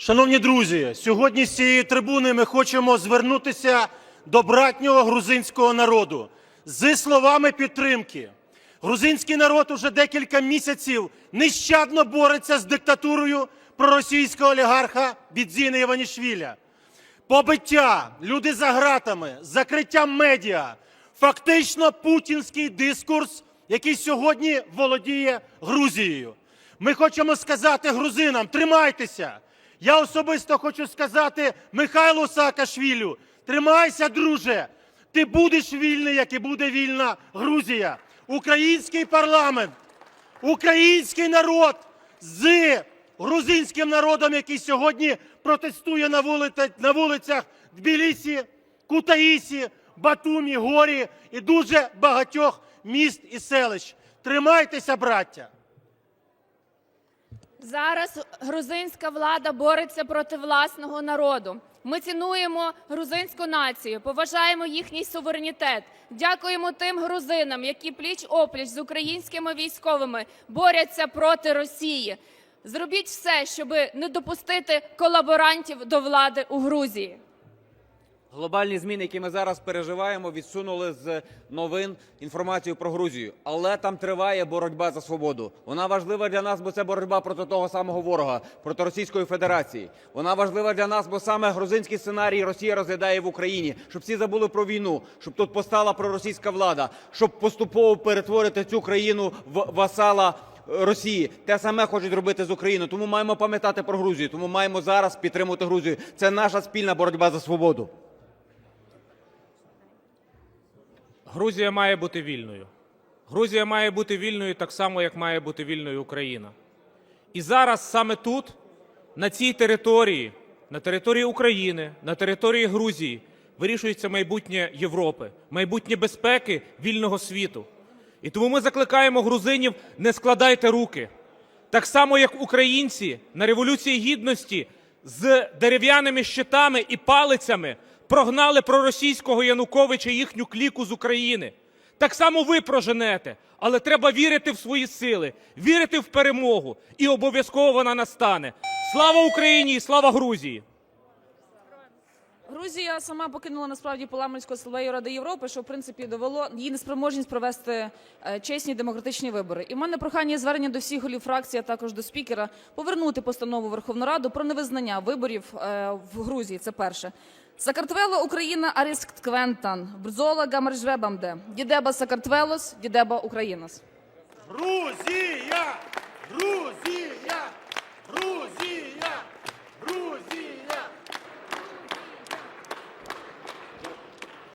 Шановні друзі, сьогодні з цієї трибуни ми хочемо звернутися до братнього грузинського народу з словами підтримки. Грузинський народ уже декілька місяців нещадно бореться з диктатурою проросійського олігарха Бідзіна Іванішвіля. Побиття, люди за ґратами, закриття медіа, фактично путінський дискурс, який сьогодні володіє Грузією. Ми хочемо сказати грузинам: тримайтеся. Я особисто хочу сказати Михайлу Саакашвілю: тримайся, друже. Ти будеш вільний, як і буде вільна Грузія. Український парламент, український народ з грузинським народом, який сьогодні протестує на, вулиці, на вулицях Тбілісі, Кутаїсі, Батумі, Горі і дуже багатьох міст і селищ. Тримайтеся, браття! Зараз грузинська влада бореться проти власного народу. Ми цінуємо грузинську націю, поважаємо їхній суверенітет. Дякуємо тим грузинам, які пліч опліч з українськими військовими борються проти Росії. Зробіть все, щоб не допустити колаборантів до влади у Грузії. Глобальні зміни, які ми зараз переживаємо, відсунули з новин інформацію про Грузію. Але там триває боротьба за свободу. Вона важлива для нас, бо це боротьба проти того самого ворога, проти Російської Федерації. Вона важлива для нас, бо саме грузинський сценарій Росія розглядає в Україні, щоб всі забули про війну, щоб тут постала проросійська влада, щоб поступово перетворити цю країну в васала Росії. Те саме хочуть робити з Україною. Тому маємо пам'ятати про Грузію. Тому маємо зараз підтримувати Грузію. Це наша спільна боротьба за свободу. Грузія має бути вільною. Грузія має бути вільною так само, як має бути вільною Україна. І зараз саме тут, на цій території, на території України, на території Грузії, вирішується майбутнє Європи, майбутнє безпеки вільного світу. І тому ми закликаємо грузинів не складайте руки. Так само, як українці на Революції Гідності з дерев'яними щитами і палицями прогнали проросійського Януковича їхню кліку з України. Так само ви проженете, але треба вірити в свої сили, вірити в перемогу, і обов'язково вона настане. Слава Україні і слава Грузії! Грузія сама покинула насправді парламентську асамблею Ради Європи, що в принципі довело її неспроможність провести е, чесні демократичні вибори. І в мене прохання і звернення до всіх голів фракції, а також до спікера, повернути постанову Верховну Раду про невизнання виборів е, в Грузії. Це перше. Сакартвело Україна Аріск Тквентан, Бзола Гамаржвебамде, Дідеба Сакартвелос, Дідеба Українас. Грузія! Грузія!